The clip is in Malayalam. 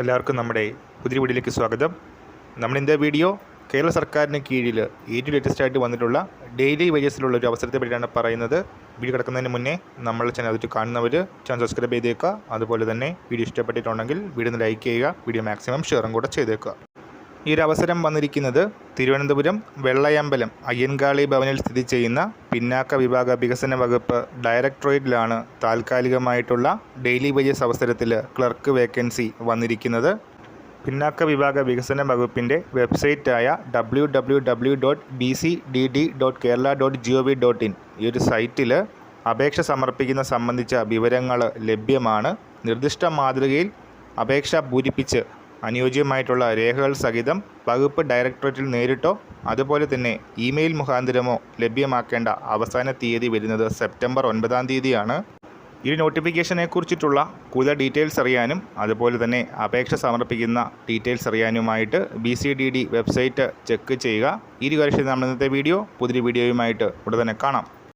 എല്ലാവർക്കും നമ്മുടെ പുതിയ വീഡിയോയിലേക്ക് സ്വാഗതം. നമ്മൾ ഇന്നത്തെ വീഡിയോ കേരള സർക്കാരിന് കീഴിൽ ഏറ്റവും ലേറ്റസ്റ്റ് ആയിട്ട് വന്നിട്ടുള്ള ഡെയിലി വേജസിലുള്ള ഒരു അവസരത്തെ പറ്റിയാണ് പറയുന്നത്. വീഡിയോ കിടക്കുന്നതിന് മുന്നേ നമ്മൾ ചാനൽ അതിട്ട് കാണുന്നവർ ചാനൽ സബ്സ്ക്രൈബ് ചെയ്തേക്കുക. അതുപോലെ തന്നെ വീഡിയോ ഇഷ്ടപ്പെട്ടിട്ടുണ്ടെങ്കിൽ വീഡിയോ ഒന്ന് ലൈക്ക് ചെയ്യുക. വീഡിയോ മാക്സിമം ഷെയറും കൂടെ ചെയ്തേക്കുക. ഈ ഒരു അവസരം വന്നിരിക്കുന്നത് തിരുവനന്തപുരം വെള്ളയമ്പലം അയ്യൻകാളി ഭവനിൽ സ്ഥിതി ചെയ്യുന്ന പിന്നാക്ക വിഭാഗ വികസന വകുപ്പ് ഡയറക്ടറേറ്റിലാണ് താൽക്കാലികമായിട്ടുള്ള ഡെയിലി വേജസ് അവസരത്തിൽ ക്ലർക്ക് വേക്കൻസി വന്നിരിക്കുന്നത്. പിന്നാക്ക വിഭാഗ വികസന വകുപ്പിന്റെ വെബ്സൈറ്റായ W W W dot B C D D dot Kerala dot G O V dot in ഈ ഒരു സൈറ്റിൽ അപേക്ഷ സമർപ്പിക്കുന്ന സംബന്ധിച്ച വിവരങ്ങൾ ലഭ്യമാണ്. നിർദ്ദിഷ്ട മാതൃകയിൽ അപേക്ഷ പൂരിപ്പിച്ച് അനുയോജ്യമായിട്ടുള്ള രേഖകൾ സഹിതം വകുപ്പ് ഡയറക്ടറേറ്റിൽ നേരിട്ടോ അതുപോലെ തന്നെ ഇമെയിൽ മുഖാന്തരമോ ലഭ്യമാക്കേണ്ട അവസാന തീയതി വരുന്നത് സെപ്റ്റംബർ ഒൻപതാം തീയതിയാണ്. ഈ നോട്ടിഫിക്കേഷനെ കുറിച്ചിട്ടുള്ള കൂടുതൽ ഡീറ്റെയിൽസ് അറിയാനും അതുപോലെ തന്നെ അപേക്ഷ സമർപ്പിക്കുന്ന details അറിയാനുമായിട്ട് B C D D website check ചെയ്യുക. ഈ ഒരു നമ്മൾ ഇന്നത്തെ വീഡിയോ പുതിയ വീഡിയോയുമായിട്ട് ഉടൻ തന്നെ കാണാം.